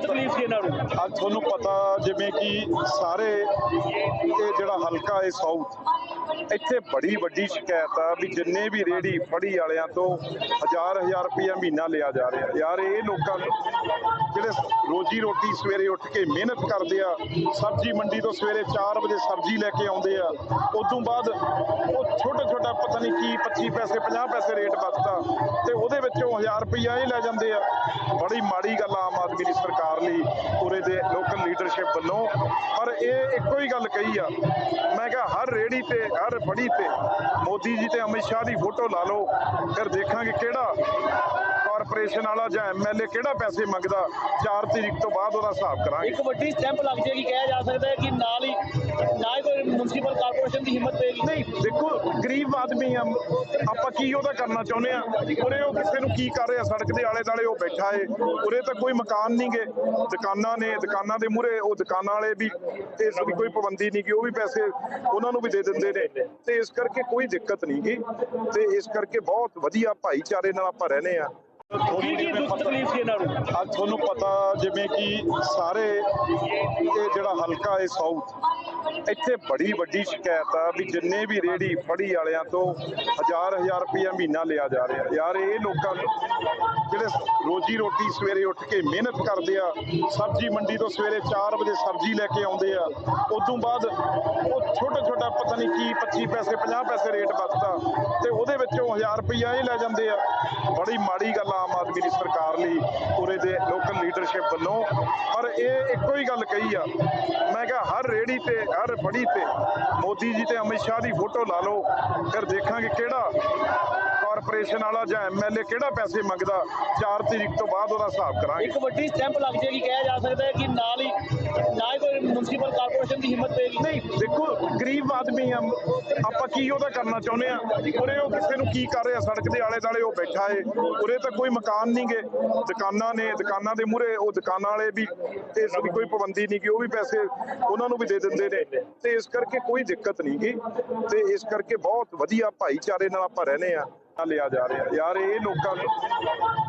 ਤਕਲੀਫ ਸੀ ਇਹਨਾਂ ਨੂੰ। ਅੱਜ ਤੁਹਾਨੂੰ ਪਤਾ ਜਿਵੇਂ ਕਿ ਸਾਰੇ ਇਹ ਜਿਹੜਾ ਹਲਕਾ ਹੈ ਸਾਊਥ ਇੱਥੇ ਬੜੀ ਵੱਡੀ ਸ਼ਿਕਾਇਤ ਆ ਵੀ ਜਿੰਨੇ ਵੀ ਰੇੜੀ ਫੜੀ ਵਾਲਿਆਂ ਤੋਂ ਹਜ਼ਾਰ ਹਜ਼ਾਰ ਰੁਪਇਆ ਮਹੀਨਾ ਲਿਆ ਜਾ ਰਿਹਾ। ਯਾਰ ਇਹ ਲੋਕਾਂ ਜਿਹੜੇ ਰੋਜੀ ਰੋਟੀ ਸਵੇਰੇ ਉੱਠ ਕੇ ਮਿਹਨਤ ਕਰਦੇ ਆ ਸਬਜ਼ੀ ਮੰਡੀ ਤੋਂ ਸਵੇਰੇ 4 ਵਜੇ ਸਬਜ਼ੀ ਲੈ ਕੇ ਆਉਂਦੇ ਆ ਉਦੋਂ ਬਾਅਦ ਉਹ ਛੋਟਾ ਛੋਟਾ ਪਤਾ ਨਹੀਂ ਕੀ 25 ਪੈਸੇ 50 ਪੈਸੇ ਰੇਟ ਵੱਧਦਾ ਤੇ ਉਹਦੇ ਵਿੱਚੋਂ 1000 ਰੁਪਇਆ ਇਹ ਲੈ ਜਾਂਦੇ ਆ। ਬੜੀ ਮਾੜੀ ਗੱਲ ਆਮ ਆਦਮੀ ਦੀ ਸਰਕਾਰ ਲਈ ਪੂਰੇ ਦੇ ਲੋਕਲ ਲੀਡਰਸ਼ਿਪ ਵੱਲੋਂ। ਪਰ ਇਹ ਇੱਕੋ ਹੀ ਗੱਲ ਕਹੀ ਆ। ਮੈਂ ਕਿਹਾ ਹਰ ਰੇੜੀ ਤੇ, ਹਰ ਫੜੀ ਤੇ ਮੋਦੀ ਜੀ ਤੇ ਅਮਿਤ ਸ਼ਾਹ ਦੀ ਫੋਟੋ ਲਾ ਲਓ। ਫਿਰ ਦੇਖਾਂਗੇ ਕਿਹੜਾ ਕਾਰਪੋਰੇਸ਼ਨ ਵਾਲਾ ਜਾਂ ਐਮਐਲਏ ਕਿਹੜਾ ਪੈਸੇ ਮੰਗਦਾ 4 ਤਰੀਕ ਤੋਂ ਬਾਅਦ ਉਹਦਾ ਹਿਸਾਬ ਕਰਾਂਗੇ। ਇੱਕ ਵੱਡੀ ਸਟੈਂਪ ਲੱਗ ਜਾਏਗੀ ਕਿਹਾ ਜਾ ਸਕਦਾ ਹੈ ਕਿ ਨਾਲ ਹੀ ਨਾ ਹੀ ਕੋਈ ਮਿਊਨਿਸਪਲ ਕਾਰਪੋਰੇਸ਼ਨ ਦੀ ਹਿੰਮਤ ਪਏਗੀ। ਨਹੀਂ ਦੇਖੋ ਗਰੀਬ ਆਦਮੀ ਆ। ਆਪਾਂ ਕੀ ਉਹਦਾ ਕਰਨਾ ਚਾਹੁੰਦੇ ਆ? ਉਰੇ ਉਹ ਕਿਸੇ ਨੂੰ ਕੀ ਕਰ ਰਿਹਾ? ਸੜਕ ਦੇ ਆਲੇ ਦਾਲੇ ਉਹ ਬੈਠਾ ਏ। ਉਰੇ ਤਾਂ ਕੋਈ ਮਕਾਨ ਨਹੀਂਗੇ ਦੁਕਾਨਾਂ ਨੇ ਦੁਕਾਨਾਂ ਦੇ ਮੂਹਰੇ ਉਹ ਦੁਕਾਨਾਂ ਵਾਲੇ ਵੀ ਇਸ ਦੀ ਕੋਈ ਪਾਬੰਦੀ ਨਹੀਂ ਕਿ ਉਹ ਵੀ ਪੈਸੇ ਉਹਨਾਂ ਨੂੰ ਵੀ ਦੇ ਦਿੰਦੇ ਨੇ। ਤੇ ਇਸ ਕਰਕੇ ਕੋਈ ਦਿੱਕਤ ਨਹੀਂ ਗੀ। ਤੇ ਇਸ ਕਰਕੇ ਬਹੁਤ ਵਧੀਆ ਭਾਈਚਾਰੇ ਨਾਲ ਆਪਾਂ ਰਹਨੇ ਆ। ਕੀ ਕੀ ਦੁੱਖ ਤਕਲੀਫ ਸੀ ਇਹਨਾਂ ਨੂੰ? ਅੱਜ ਤੁਹਾਨੂੰ ਪਤਾ ਜਿਵੇਂ ਕਿ ਸਾਰੇ ਇਹ ਜਿਹੜਾ ਹਲਕਾ ਹੈ ਸਾਊਥ ਇੱਥੇ ਬੜੀ ਵੱਡੀ ਸ਼ਿਕਾਇਤ ਆ ਵੀ ਜਿੰਨੇ ਵੀ ਰੇੜੀ ਫੜੀ ਵਾਲਿਆਂ ਤੋਂ ਹਜ਼ਾਰ ਹਜ਼ਾਰ ਰੁਪਇਆ ਮਹੀਨਾ ਲਿਆ ਜਾ ਰਿਹਾ। ਯਾਰ, ਇਹ ਲੋਕਾਂ ਨੂੰ ਜਿਹੜੇ ਰੋਜੀ ਰੋਟੀ ਸਵੇਰੇ ਉੱਠ ਕੇ ਮਿਹਨਤ ਕਰਦੇ ਆ, ਸਬਜ਼ੀ ਮੰਡੀ ਤੋਂ ਸਵੇਰੇ 4 ਵਜੇ ਸਬਜ਼ੀ ਲੈ ਕੇ ਆਉਂਦੇ ਆ, ਉਦੋਂ ਬਾਅਦ ਉਹ ਛੋਟਾ ਛੋਟਾ ਪਤਾ ਨਹੀਂ ਕੀ 25 ਪੈਸੇ 50 ਪੈਸੇ ਰੇਟ ਵੱਧਦਾ ਤੇ ਉਹਦੇ ਵਿੱਚੋਂ 1000 ਰੁਪਇਆ ਇਹ ਲੈ ਜਾਂਦੇ ਆ। ਬੜੀ ਮਾੜੀ ਗੱਲ ਆਮ ਆਦਮੀ ਦੀ ਸਰਕਾਰ ਲਈ, ਪੂਰੇ ਦੇ ਲੋਕਲ ਲੀਡਰਸ਼ਿਪ ਵੱਲੋਂ। ਪਰ ਇਹ ਇੱਕੋ ਹੀ ਗੱਲ ਕਹੀ ਆ। ਮੈਂ ਕਿਹਾ ਹਰ ਰੇੜੀ ਤੇ ਹਰ ਫੜੀ ਤੇ ਮੋਦੀ ਜੀ ਤੇ ਅਮਿਤ ਸ਼ਾਹ ਦੀ ਫੋਟੋ ਲਾ ਲਓ, ਫਿਰ ਦੇਖਾਂਗੇ ਕਿਹੜਾ ਕਾਰਪੋਰੇਸ਼ਨ ਵਾਲਾ ਜਾਂ ਐਮਐਲਏ ਕਿਹੜਾ ਪੈਸੇ ਮੰਗਦਾ? 4 ਤਰੀਕ ਤੋਂ ਬਾਅਦ ਉਹਦਾ ਹਿਸਾਬ ਕਰਾਂਗੇ। ਇੱਕ ਵੱਡੀ ਸਟੈਂਪ ਲੱਗ ਜਾਏਗੀ ਕਿਹਾ ਜਾ ਸਕਦਾ ਹੈ ਕਿ ਨਾਲ ਹੀ ਨਾ ਹੀ ਕੋਈ ਮਿਊਨਿਸਪਲ ਕਾਰਪੋਰੇਸ਼ਨ ਦੀ ਹਿੰਮਤ ਪਏਗੀ ਨਹੀਂ ਦੇਖੋ ਗਰੀਬ ਆਦਮੀ ਆ। ਆਪਾਂ ਕੀ ਉਹਦਾ ਕਰਨਾ ਚਾਹੁੰਦੇ ਆ? ਉਰੇ ਉਹ ਕਿਸੇ ਨੂੰ ਕੀ ਕਰ ਰਿਹਾ? ਸੜਕ ਦੇ ਆਲੇ ਦਾਲੇ ਉਹ ਬੈਠਾ ਏ। ਉਰੇ ਤਾਂ ਕੋਈ ਮਕਾਨ ਨਹੀਂਗੇ ਦੁਕਾਨਾਂ ਨੇ ਦੁਕਾਨਾਂ ਦੇ ਮੂਹਰੇ ਉਹ ਦੁਕਾਨਾਂ ਵਾਲੇ ਵੀ ਇਸ ਦੀ ਕੋਈ ਪਾਬੰਦੀ ਨਹੀਂ ਕਿ ਉਹ ਵੀ ਪੈਸੇ ਉਹਨਾਂ ਨੂੰ ਵੀ ਦੇ ਦਿੰਦੇ ਨੇ। ਤੇ ਇਸ ਕਰਕੇ ਕੋਈ ਦਿੱਕਤ ਨਹੀਂ ਗੀ। ਤੇ ਇਸ ਕਰਕੇ ਬਹੁਤ ਵਧੀਆ ਭਾਈਚਾਰੇ ਨਾਲ ਆਪਾਂ ਰਹਨੇ ਆ। ਲਿਆ ਜਾ ਰਿਹਾ। ਯਾਰ, ਇਹ ਲੋਕਾਂ ਨੂੰ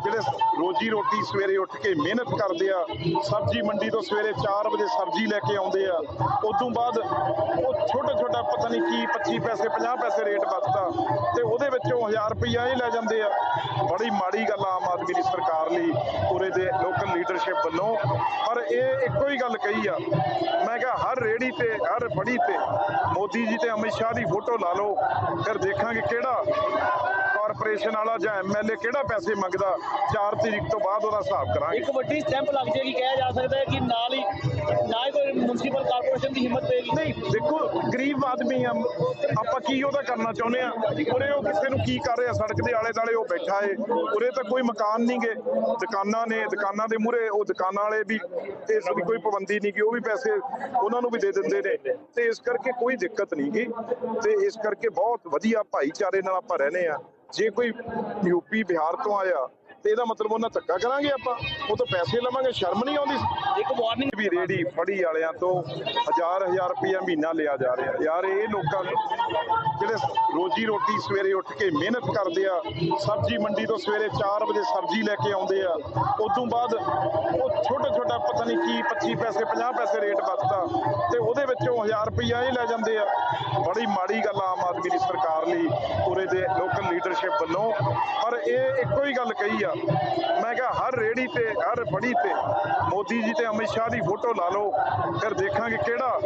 ਜਿਹੜੇ ਰੋਜੀ ਰੋਟੀ ਸਵੇਰੇ ਉੱਠ ਕੇ ਮਿਹਨਤ ਕਰਦੇ ਆ, ਸਬਜ਼ੀ ਮੰਡੀ ਤੋਂ ਸਵੇਰੇ 4 ਵਜੇ ਸਬਜ਼ੀ ਲੈ ਕੇ ਆਉਂਦੇ ਆ, ਉਦੋਂ ਬਾਅਦ ਉਹ ਛੋਟਾ ਛੋਟਾ ਪਤਾ ਨਹੀਂ ਕੀ 25 ਪੈਸੇ 50 ਪੈਸੇ ਰੇਟ ਵੱਧਦਾ ਤੇ ਉਹਦੇ ਵਿੱਚੋਂ 1000 ਰੁਪਈਆ ਇਹ ਲੈ ਜਾਂਦੇ ਆ। ਬੜੀ ਮਾੜੀ ਗੱਲ ਆਮ ਆਦਮੀ ਦੀ ਸਰਕਾਰ ਲਈ, ਪੂਰੇ ਦੇ ਲੋਕਲ ਲੀਡਰਸ਼ਿਪ ਵੱਲੋਂ। ਪਰ ਇਹ ਇੱਕੋ ਹੀ ਗੱਲ ਕਹੀ ਆ। ਮੈਂ ਕਿਹਾ, ਹਰ ਰੇੜੀ ਤੇ, ਹਰ ਫੜੀ ਤੇ ਮੋਦੀ ਜੀ ਤੇ ਅਮਿਤ ਸ਼ਾਹ ਦੀ ਫੋਟੋ ਲਾ ਲਓ, ਫਿਰ ਦੇਖਾਂਗੇ ਕਿਹੜਾ ਕਾਰਪੋਰੇਸ਼ਨ ਵਾਲਾ ਜਾਂ ਐਮਐਲਏ ਕਿਹੜਾ ਪੈਸੇ ਮੰਗਦਾ? 4 ਤਰੀਕ ਤੋਂ ਬਾਅਦ ਉਹਦਾ ਹਿਸਾਬ ਕਰਾਂਗੇ। ਇੱਕ ਵੱਡੀ ਸਟੈਂਪ ਲੱਗ ਜਾਏਗੀ ਕਿਹਾ ਜਾ ਸਕਦਾ ਹੈ ਕਿ ਨਾਲ ਹੀ ਨਾ ਹੀ ਕੋਈ ਮਿਊਨਿਸਪਲ ਕਾਰਪੋਰੇਸ਼ਨ ਦੀ ਹਿੰਮਤ ਪਏਗੀ। ਨਹੀਂ ਦੇਖੋ ਗਰੀਬ ਆਦਮੀ ਆ। ਆਪਾਂ ਕੀ ਉਹਦਾ ਕਰਨਾ ਚਾਹੁੰਦੇ ਆ? ਉਰੇ ਉਹ ਕਿਸੇ ਨੂੰ ਕੀ ਕਰ ਰਿਹਾ? ਸੜਕ ਦੇ ਆਲੇ ਦਾਲੇ ਉਹ ਬੈਠਾ ਏ। ਉਰੇ ਤਾਂ ਕੋਈ ਮਕਾਨ ਨਹੀਂਗੇ ਦੁਕਾਨਾਂ ਨੇ ਦੁਕਾਨਾਂ ਦੇ ਮੂਹਰੇ ਉਹ ਦੁਕਾਨਾਂ ਵਾਲੇ ਵੀ ਇਸ ਦੀ ਕੋਈ ਪਾਬੰਦੀ ਨਹੀਂ ਕਿ ਉਹ ਵੀ ਪੈਸੇ ਉਹਨਾਂ ਨੂੰ ਵੀ ਦੇ ਦਿੰਦੇ ਨੇ। ਤੇ ਇਸ ਕਰਕੇ ਕੋਈ ਦਿੱਕਤ ਨਹੀਂ ਗੀ। ਤੇ ਇਸ ਕਰਕੇ ਬਹੁਤ ਵਧੀਆ ਭਾਈਚਾਰੇ ਨਾਲ ਆਪਾਂ ਰਹਨੇ ਆ। ਜੇ ਕੋਈ ਯੂਪੀ ਬਿਹਾਰ ਤੋਂ ਆਇਆ ਤੇ ਇਹਦਾ ਮਤਲਬ ਉਹਨਾਂ ਧੱਕਾ ਕਰਾਂਗੇ ਆਪਾਂ। ਉਹ ਤੋਂ ਪੈਸੇ ਲਵਾਂਗੇ, ਸ਼ਰਮ ਨਹੀਂ ਆਉਂਦੀ। ਇੱਕ ਵਾਰਨਿੰਗ ਵੀ ਰੇੜੀ ਫੜੀ ਵਾਲਿਆਂ ਤੋਂ, ਹਜ਼ਾਰ ਹਜ਼ਾਰ ਰੁਪਇਆ ਮਹੀਨਾ ਲਿਆ ਜਾ ਰਿਹਾ। ਯਾਰ, ਇਹ ਲੋਕਾਂ ਨੂੰ ਜਿਹੜੇ ਰੋਜੀ ਰੋਟੀ ਸਵੇਰੇ ਉੱਠ ਕੇ ਮਿਹਨਤ ਕਰਦੇ ਆ, ਸਬਜ਼ੀ ਮੰਡੀ ਤੋਂ ਸਵੇਰੇ 4 ਵਜੇ ਸਬਜ਼ੀ ਲੈ ਕੇ ਆਉਂਦੇ ਆ, ਉਦੋਂ ਬਾਅਦ ਉਹ ਛੋਟਾ ਛੋਟਾ ਪਤਾ ਨਹੀਂ ਕੀ 25 ਪੈਸੇ 50 ਪੈਸੇ ਰੇਟ ਵੱਧਦਾ ਤੇ ਉਹਦੇ ਵਿੱਚੋਂ 1000 ਰੁਪਈਆ ਇਹ ਲੈ ਜਾਂਦੇ ਆ। ਬੜੀ ਮਾੜੀ ਗੱਲ ਆਮ ਆਦਮੀ ਦੀ ਸਰਕਾਰ ਲਈ ਪੂਰੇ ਦੇ ਲੋਕਲ ਲੀਡਰਸ਼ਿਪ ਵੱਲੋਂ। ਪਰ ਇਹ ਇੱਕੋ ਹੀ ਗੱਲ ਕਹੀ ਆ ਮੈਂ ਕਿਹਾ, ਹਰ ਰੇੜੀ ਤੇ, ਹਰ ਫੜੀ ਤੇ ਮੋਦੀ ਜੀ ਤੇ ਅਮਿਤ ਸ਼ਾਹ ਦੀ ਫੋਟੋ ਲਾ ਲਓ। ਫਿਰ ਦੇਖਾਂਗੇ ਕਿਹੜਾ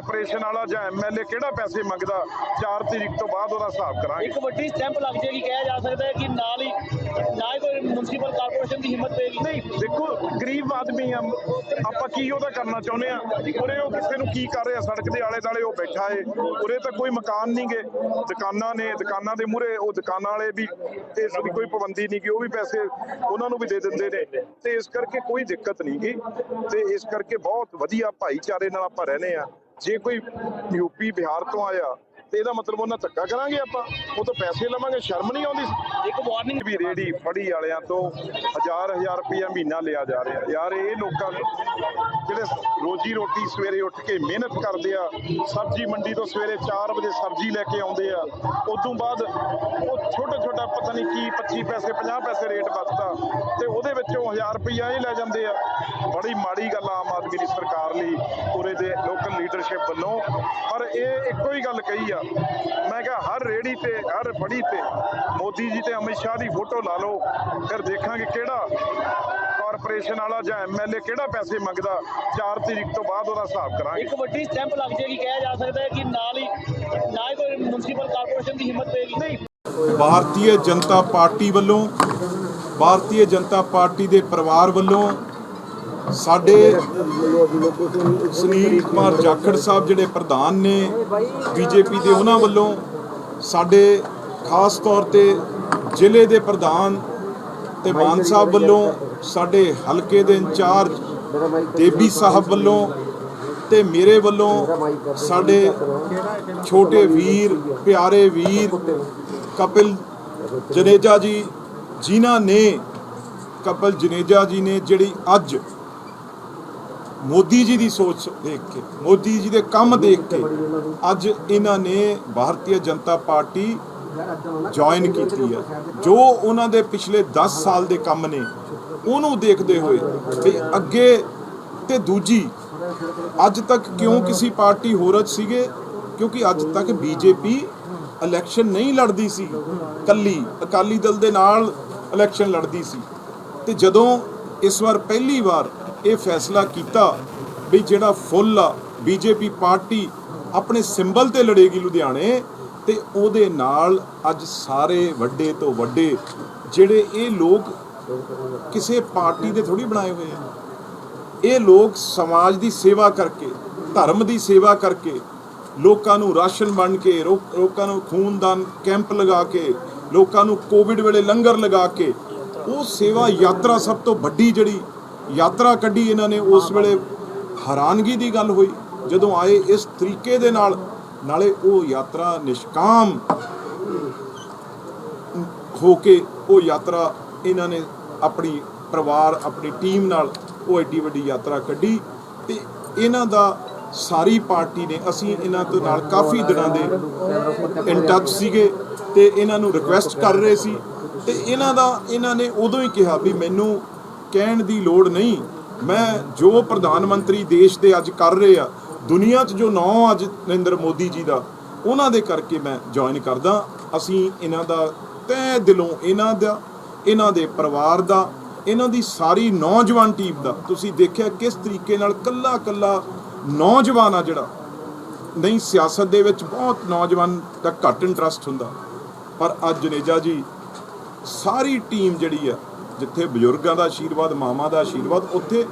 ਕਾਰਪੋਰੇਸ਼ਨ ਵਾਲਾ ਜਾਂ ਐਮਐਲਏ ਕਿਹੜਾ ਪੈਸੇ ਮੰਗਦਾ? 4 ਤਰੀਕ ਤੋਂ ਬਾਅਦ ਉਹਦਾ ਹਿਸਾਬ ਕਰਾਂਗੇ। ਇੱਕ ਵੱਡੀ ਸਟੈਂਪ ਲੱਗ ਜਾਏਗੀ ਕਿਹਾ ਜਾ ਸਕਦਾ ਹੈ ਕਿ ਨਾਲ ਹੀ ਨਾ ਕੋਈ ਮਿਊਨਿਸਪਲ ਕਾਰਪੋਰੇਸ਼ਨ ਦੀ ਹਿੰਮਤ ਪਏਗੀ। ਨਹੀਂ ਦੇਖੋ ਗਰੀਬ ਆਦਮੀ ਆ। ਆਪਾਂ ਕੀ ਉਹਦਾ ਕਰਨਾ ਚਾਹੁੰਦੇ ਆ? ਉਰੇ ਉਹ ਕਿਸੇ ਨੂੰ ਕੀ ਕਰ ਰਿਹਾ? ਸੜਕ ਦੇ ਆਲੇ ਦਾਲੇ ਉਹ ਬੈਠਾ ਏ। ਉਰੇ ਤਾਂ ਕੋਈ ਮਕਾਨ ਨਹੀਂਗੇ ਦੁਕਾਨਾਂ ਨੇ ਦੁਕਾਨਾਂ ਦੇ ਮੂਹਰੇ ਉਹ ਦੁਕਾਨਾਂ ਵਾਲੇ ਵੀ ਇਸ ਦੀ ਕੋਈ ਪਾਬੰਦੀ ਨਹੀਂ ਕਿ ਉਹ ਵੀ ਪੈਸੇ ਉਹਨਾਂ ਨੂੰ ਵੀ ਦੇ ਦਿੰਦੇ ਨੇ। ਤੇ ਇਸ ਕਰਕੇ ਕੋਈ ਦਿੱਕਤ ਨਹੀਂ ਗੀ। ਤੇ ਇਸ ਕਰਕੇ ਬਹੁਤ ਵਧੀਆ ਭਾਈਚਾਰੇ ਨਾਲ ਆਪਾਂ ਰਹਨੇ ਆ। ਜੇ ਕੋਈ ਯੂਪੀ ਬਿਹਾਰ ਤੋਂ ਆਇਆ ਤੇ ਇਹਦਾ ਮਤਲਬ ਉਹਨਾਂ ਧੱਕਾ ਕਰਾਂਗੇ ਆਪਾਂ। ਉਹ ਤੋਂ ਪੈਸੇ ਲਵਾਂਗੇ, ਸ਼ਰਮ ਨਹੀਂ ਆਉਂਦੀ। ਇੱਕ ਵਾਰਨਿੰਗ ਵੀ ਰੇੜੀ ਫੜੀ ਵਾਲਿਆਂ ਤੋਂ, ਹਜ਼ਾਰ ਹਜ਼ਾਰ ਰੁਪਇਆ ਮਹੀਨਾ ਲਿਆ ਜਾ ਰਿਹਾ। ਯਾਰ ਇਹ ਲੋਕਾਂ ਨੂੰ ਜਿਹੜੇ ਰੋਜੀ ਰੋਟੀ ਸਵੇਰੇ ਉੱਠ ਕੇ ਮਿਹਨਤ ਕਰਦੇ ਆ, ਸਬਜ਼ੀ ਮੰਡੀ ਤੋਂ ਸਵੇਰੇ 4 ਵਜੇ ਸਬਜ਼ੀ ਲੈ ਕੇ ਆਉਂਦੇ ਆ, ਉਦੋਂ ਬਾਅਦ ਉਹ ਛੋਟਾ ਛੋਟਾ ਪਤਾ ਨਹੀਂ ਕੀ 25 ਪੈਸੇ 50 ਪੈਸੇ ਰੇਟ ਵੱਧਦਾ ਤੇ ਉਹਦੇ ਵਿੱਚੋਂ 1000 ਰੁਪਈਆ ਇਹ ਲੈ ਜਾਂਦੇ ਆ। ਬੜੀ ਮਾੜੀ ਗੱਲ ਆਮ ਆਦਮੀ ਦੀ ਸਰਕਾਰ ਲਈ ਉਰੇ ਦੇ ਲੋਕਲ ਲੀਡਰਸ਼ਿਪ ਵੱਲੋਂ। ਪਰ ਇਹ ਇੱਕੋ ਹੀ ਗੱਲ ਕਹੀ ਆ ਮੈਂ ਕਿਹਾ ਹਰ ਰੇੜੀ ਤੇ ਹਰ ਫੜੀ ਤੇ ਮੋਦੀ ਜੀ ਤੇ ਅਮਿਤ ਸ਼ਾਹ ਦੀ ਫੋਟੋ ਲਾ ਲਓ। ਫਿਰ ਦੇਖਾਂਗੇ ਕਿਹੜਾ ਕਾਰਪੋਰੇਸ਼ਨ ਵਾਲਾ ਜਾਂ ਐਮਐਲਏ ਕਿਹੜਾ ਪੈਸੇ ਮੰਗਦਾ। 4 ਤਰੀਕ ਤੋਂ ਬਾਅਦ ਉਹਦਾ ਹਿਸਾਬ ਕਰਾਂਗੇ। ਇੱਕ ਵੱਡੀ ਸਟੈਂਪ ਲੱਗ ਜਾਏਗੀ ਕਿਹਾ ਜਾ ਸਕਦਾ ਹੈ ਕਿ ਨਾਲ ਹੀ ਨਾ ਹੀ ਕੋਈ ਮਿਊਨਿਸਪਲ ਕਾਰਪੋਰੇਸ਼ਨ ਦੀ ਹਿੰਮਤ ਪਏਗੀ। ਨਹੀਂ। ਭਾਰਤੀ ਜਨਤਾ ਪਾਰਟੀ ਵੱਲੋਂ ਭਾਰਤੀ ਜਨਤਾ ਪਾਰਟੀ ਦੇ ਪਰਿਵਾਰ ਵੱਲੋਂ ਸਾਡੇ ਸੁਨੀਲ ਕੁਮਾਰ ਜਾਖੜ ਸਾਹਿਬ ਜਿਹੜੇ ਪ੍ਰਧਾਨ ਨੇ ਬੀਜੇਪੀ ਦੇ ਉਹਨਾਂ ਵੱਲੋਂ ਸਾਡੇ ਖਾਸ ਤੌਰ ਤੇ ਜ਼ਿਲ੍ਹੇ ਦੇ ਪ੍ਰਧਾਨ ਤੇ ਮਾਨ ਸਾਹਿਬ ਵੱਲੋਂ ਸਾਡੇ ਹਲਕੇ ਦੇ ਇੰਚਾਰਜ ਦੇਬੀ ਸਾਹਿਬ ਵੱਲੋਂ ਤੇ ਮੇਰੇ ਵੱਲੋਂ ਸਾਡੇ ਛੋਟੇ ਵੀਰ, ਪਿਆਰੇ ਵੀਰ ਕਪਿਲ ਜਨੇਜਾ ਜੀ, ਜਿਨ੍ਹਾਂ ਨੇ ਕਪਿਲ ਜਨੇਜਾ ਜੀ ਨੇ ਜਿਹੜੀ ਅੱਜ ਮੋਦੀ ਜੀ ਦੀ ਸੋਚ ਦੇਖ ਕੇ, ਮੋਦੀ ਜੀ ਦੇ ਕੰਮ ਦੇਖ ਕੇ ਅੱਜ ਇਹਨਾਂ ਨੇ ਭਾਰਤੀ ਜਨਤਾ ਪਾਰਟੀ ਜੁਆਇਨ ਕੀਤੀ ਹੈ। ਜੋ ਉਹਨਾਂ ਦੇ ਪਿਛਲੇ 10 ਸਾਲ ਦੇ ਕੰਮ ਨੇ, ਉਹਨੂੰ ਦੇਖਦੇ ਹੋਏ ਵੀ ਅੱਗੇ ਤੇ ਦੂਜੀ, ਅੱਜ ਤੱਕ ਕਿਉਂ ਕਿਸੇ ਪਾਰਟੀ ਹੋਰਜ ਸੀਗੇ? ਕਿਉਂਕਿ ਅੱਜ ਤੱਕ ਬੀਜੇਪੀ ਇਲੈਕਸ਼ਨ ਨਹੀਂ ਲੜਦੀ ਸੀ। ਕੱਲੀ, ਅਕਾਲੀ ਦਲ ਦੇ ਨਾਲ ਇਲੈਕਸ਼ਨ ਲੜਦੀ ਸੀ। ਤੇ ਜਦੋਂ ਇਸ ਵਾਰ ਪਹਿਲੀ ਵਾਰ ਇਹ ਫੈਸਲਾ ਕੀਤਾ ਵੀ ਜਿਹੜਾ ਫੁੱਲ ਆ, ਬੀਜੇਪੀ ਪਾਰਟੀ ਆਪਣੇ ਸਿੰਬਲ ਤੇ ਲੜੇਗੀ ਲੁਧਿਆਣੇ ਤੇ ਉਹਦੇ ਨਾਲ ਅੱਜ ਸਾਰੇ ਵੱਡੇ ਤੋਂ ਵੱਡੇ ਜਿਹੜੇ ਇਹ ਲੋਕ ਕਿਸੇ ਪਾਰਟੀ ਦੇ ਥੋੜੀ ਬਣਾਏ ਹੋਏ ਆ। ਇਹ ਲੋਕ ਸਮਾਜ ਦੀ ਸੇਵਾ ਕਰਕੇ, ਧਰਮ ਦੀ ਸੇਵਾ ਕਰਕੇ ਲੋਕਾਂ ਨੂੰ ਰਾਸ਼ਨ ਵੰਡ ਕੇ, ਰੋ- ਲੋਕਾਂ ਨੂੰ ਖੂਨਦਾਨ ਕੈਂਪ ਲਗਾ ਕੇ, ਲੋਕਾਂ ਨੂੰ ਕੋਵਿਡ ਵੇਲੇ ਲੰਗਰ ਲਗਾ ਕੇ, ਉਹ ਸੇਵਾ ਯਾਤਰਾ ਸਭ ਤੋਂ ਵੱਡੀ ਜਿਹੜੀ ਯਾਤਰਾ ਕੱਢੀ ਇਹਨਾਂ ਨੇ, ਉਸ ਵੇਲੇ ਹੈਰਾਨਗੀ ਦੀ ਗੱਲ ਹੋਈ। ਜਦੋਂ ਆਏ, ਇਸ ਤਰੀਕੇ ਦੇ ਨਾਲ, ਨਾਲੇ ਉਹ ਯਾਤਰਾ ਨਿਸ਼ਕਾਮ ਹੋ ਕੇ ਉਹ ਯਾਤਰਾ ਇਹਨਾਂ ਨੇ ਆਪਣੀ ਪਰਿਵਾਰ, ਆਪਣੀ ਟੀਮ ਨਾਲ ਉਹ ਐਡੀ ਵੱਡੀ ਯਾਤਰਾ ਕੱਢੀ ਤੇ ਇਹਨਾਂ ਦਾ ਸਾਰੀ ਪਾਰਟੀ ਨੇ, ਅਸੀਂ ਇਹਨਾਂ ਤੋਂ ਨਾਲ ਕਾਫੀ ਦਿਨਾਂ ਦੇ ਇਨ ਟੱਚ ਸੀਗੇ ਤੇ ਇਹਨਾਂ ਨੂੰ ਰਿਕੁਐਸਟ ਕਰ ਰਹੇ ਸੀ ਤੇ ਇਹਨਾਂ ਦਾ, ਇਹਨਾਂ ਨੇ ਉਦੋਂ ਹੀ ਕਿਹਾ ਵੀ ਮੈਨੂੰ ਕਹਿਣ ਦੀ ਲੋੜ ਨਹੀਂ। ਮੈਂ ਜੋ ਪ੍ਰਧਾਨ ਮੰਤਰੀ ਦੇਸ਼ ਦੇ ਅੱਜ ਕਰ ਰਹੇ ਆ, ਦੁਨੀਆ 'ਚ ਜੋ ਨਾਂ ਅੱਜ ਨਰਿੰਦਰ ਮੋਦੀ ਜੀ ਦਾ, ਉਹਨਾਂ ਦੇ ਕਰਕੇ ਮੈਂ ਜੁਆਇਨ ਕਰਦਾ। ਅਸੀਂ ਇਹਨਾਂ ਦਾ ਤਹਿ ਦਿਲੋਂ ਇਹਨਾਂ ਦਾ, ਇਹਨਾਂ ਦੇ ਪਰਿਵਾਰ ਦਾ, ਇਹਨਾਂ ਦੀ ਸਾਰੀ ਨੌਜਵਾਨ ਟੀਮ ਦਾ, ਤੁਸੀਂ ਦੇਖਿਆ ਕਿਸ ਤਰੀਕੇ ਨਾਲ ਕੱਲਾ ਕੱਲਾ ਨੌਜਵਾਨ ਆ ਜਿਹੜਾ। ਨਹੀਂ, ਸਿਆਸਤ ਦੇ ਵਿੱਚ ਬਹੁਤ ਨੌਜਵਾਨ ਦਾ ਘੱਟ ਇੰਟਰਸਟ ਹੁੰਦਾ। ਪਰ ਅੱਜ ਜਨੇਜਾ ਜੀ, ਸਾਰੀ ਟੀਮ ਜਿਹੜੀ ਆ ਜਿੱਥੇ ਬਜ਼ੁਰਗਾਂ ਦਾ ਆਸ਼ੀਰਵਾਦ ਮਾਮਾ ਦਾ ਆਸ਼ੀਰਵਾਦ ਉੱਥੇ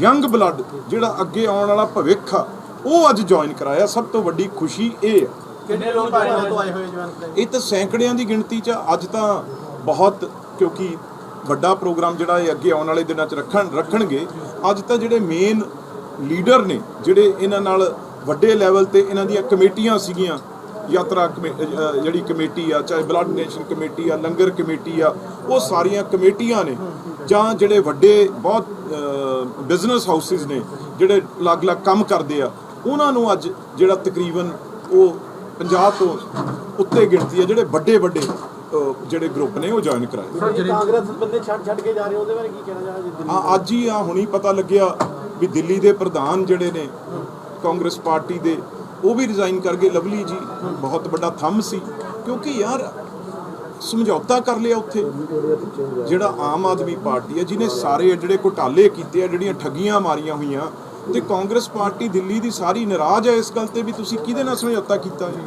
ਯੰਗ ਬਲੱਡ ਜਿਹੜਾ ਅੱਗੇ ਆਉਣ ਵਾਲਾ ਭਵਿੱਖ ਆ ਉਹ ਅੱਜ ਜੁਆਇਨ ਕਰਾਇਆ। ਸਭ ਤੋਂ ਵੱਡੀ ਖੁਸ਼ੀ ਇਹ ਆ। ਕਿੰਨੇ ਲੋਕ ਭਾਰਤ ਤੋਂ ਆਏ ਹੋਏ ਜਵਾਨ ਇਹ ਤਾਂ ਸੈਂਕੜਿਆਂ ਦੀ ਗਿਣਤੀ 'ਚ। ਅੱਜ ਤਾਂ ਬਹੁਤ ਕਿਉਂਕਿ ਵੱਡਾ ਪ੍ਰੋਗਰਾਮ ਜਿਹੜਾ ਇਹ ਅੱਗੇ ਆਉਣ ਵਾਲੇ ਦਿਨਾਂ 'ਚ ਰੱਖਣ ਰੱਖਣਗੇ। ਅੱਜ ਤਾਂ ਜਿਹੜੇ ਮੇਨ ਲੀਡਰ ਨੇ ਜਿਹੜੇ ਇਹਨਾਂ ਨਾਲ ਵੱਡੇ ਲੈਵਲ ਤੇ ਇਹਨਾਂ ਦੀਆਂ ਕਮੇਟੀਆਂ ਸੀਗੀਆਂ ਯਾਤਰਾ ਜਿਹੜੀ ਕਮੇਟੀ ਆ ਚਾਹੇ ਬਲੱਡ ਡੋਨੇਸ਼ਨ ਕਮੇਟੀ ਆ ਲੰਗਰ ਕਮੇਟੀ ਆ ਉਹ ਸਾਰੀਆਂ ਕਮੇਟੀਆਂ ਨੇ। ਜਾਂ ਜਿਹੜੇ ਵੱਡੇ ਬਹੁਤ ਬਿਜ਼ਨਸ ਹਾਊਸਿਸ ਨੇ ਜਿਹੜੇ ਅਲੱਗ-ਅਲੱਗ ਕੰਮ ਕਰਦੇ ਆ ਉਹਨਾਂ ਨੂੰ ਅੱਜ ਜਿਹੜਾ ਤਕਰੀਬਨ ਉਹ 50 ਤੋਂ ਉੱਤੇ ਗਿਣਤੀ ਹੈ ਜਿਹੜੇ ਵੱਡੇ ਵੱਡੇ ਜਿਹੜੇ ਗਰੁੱਪ ਨੇ ਉਹ ਜੁਆਇਨ ਕਰਾਏ। ਕਾਂਗਰਸ ਬੰਦੇ ਛੱਡ ਛੱਡ ਕੇ ਜਾ ਰਹੇ ਉਹਦੇ ਬਾਰੇ ਕੀ ਕਹਿਣਾ ਚਾਹੁੰਦੇ ਆ ਅੱਜ ਹੀ ਆ ਹੁਣੀ ਪਤਾ ਲੱਗਿਆ ਵੀ ਦਿੱਲੀ ਦੇ ਪ੍ਰਧਾਨ ਜਿਹੜੇ ਨੇ ਕਾਂਗਰਸ ਪਾਰਟੀ ਦੇ ਉਹ ਵੀ ਰਿਜ਼ਾਈਨ ਕਰ ਗਏ, ਲਵਲੀ ਜੀ। ਬਹੁਤ ਵੱਡਾ ਥੰਮ ਸੀ। ਕਿਉਂਕਿ ਯਾਰ, ਸਮਝੌਤਾ ਕਰ ਲਿਆ ਉੱਥੇ। ਜਿਹੜਾ ਆਮ ਆਦਮੀ ਪਾਰਟੀ ਹੈ, ਜਿਹਨੇ ਸਾਰੇ ਜਿਹੜੇ ਘੁਟਾਲੇ ਕੀਤੇ ਆ, ਜਿਹੜੀਆਂ ਠੱਗੀਆਂ ਮਾਰੀਆਂ ਹੋਈਆਂ, ਤੇ ਕਾਂਗਰਸ ਪਾਰਟੀ ਦਿੱਲੀ ਦੀ ਸਾਰੀ ਨਾਰਾਜ਼ ਹੈ ਇਸ ਗੱਲ ਤੇ ਵੀ ਤੁਸੀਂ ਕਿਹਦੇ ਨਾਲ ਸਮਝੌਤਾ ਕੀਤਾ ਜੀ?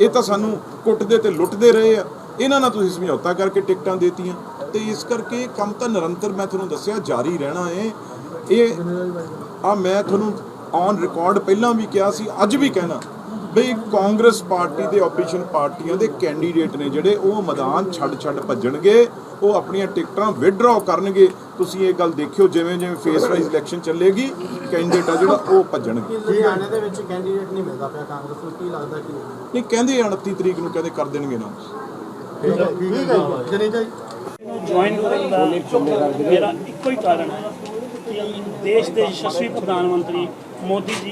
ਇਹ ਤਾਂ ਸਾਨੂੰ ਕੁੱਟਦੇ ਤੇ ਲੁੱਟਦੇ ਰਹੇ ਆ। ਇਹਨਾਂ ਨਾਲ ਤੁਸੀਂ ਸਮਝੌਤਾ ਕਰਕੇ ਟਿਕਟਾਂ ਦੇਤੀਆਂ। ਤੇ ਇਸ ਕਰਕੇ ਕੰਮ ਤਾਂ ਨਿਰੰਤਰ ਮੈਂ ਤੁਹਾਨੂੰ ਦੱਸਿਆ, ਜਾਰੀ ਰਹਿਣਾ ਹੈ। ਇਹ ਆ ਮੈਂ ਤੁਹਾਨੂੰ ਔਨ ਰਿਕਾਰਡ ਪਹਿਲਾਂ ਵੀ ਕਿਹਾ ਸੀ ਅੱਜ ਵੀ ਕਹਿਣਾ ਬਈ ਕਾਂਗਰਸ ਪਾਰਟੀ ਦੇ ਆਪੋਜੀਸ਼ਨ ਪਾਰਟੀਆਂ ਦੇ ਕੈਂਡੀਡੇਟ ਨੇ ਜਿਹੜੇ ਉਹ ਮੈਦਾਨ ਛੱਡ ਛੱਡ ਭੱਜਣਗੇ ਉਹ ਆਪਣੀਆਂ ਟਿਕਟਾਂ ਵਿਡਰਾਅ ਕਰਨਗੇ। ਤੁਸੀਂ ਇਹ ਗੱਲ ਦੇਖਿਓ ਜਿਵੇਂ ਜਿਵੇਂ ਫੇਸ ਵਾਈਜ਼ ਇਲੈਕਸ਼ਨ ਚੱਲੇਗੀ ਕੈਂਡੀਡੇਟ ਆ ਜਿਹੜਾ ਉਹ ਭੱਜਣਗੇ। ਲੁਧਿਆਣੇ ਦੇ ਵਿੱਚ ਕੈਂਡੀਡੇਟ ਨਹੀਂ ਮਿਲਦਾ ਪਿਆ ਕਾਂਗਰਸ ਨੂੰ ਕੀ ਲੱਗਦਾ ਕਿ ਨਹੀਂ? ਕਹਿੰਦੇ ਆ 29 ਤਰੀਕ ਨੂੰ ਕਹਿੰਦੇ ਕਰ ਦੇਣਗੇ ਨਾ ਠੀਕ ਹੈ ਜਨੇਜਾ ਜੁਆਇਨ ਕਰਨ ਦਾ ਮੇਰਾ ਇੱਕੋ ਹੀ ਕਾਰਨ ਹੈ ਕਿ ਦੇਸ਼ ਦੇ ਯਸ਼ਸਵੀ ਪ੍ਰਧਾਨ ਮੰਤਰੀ ਮੋਦੀ ਜੀ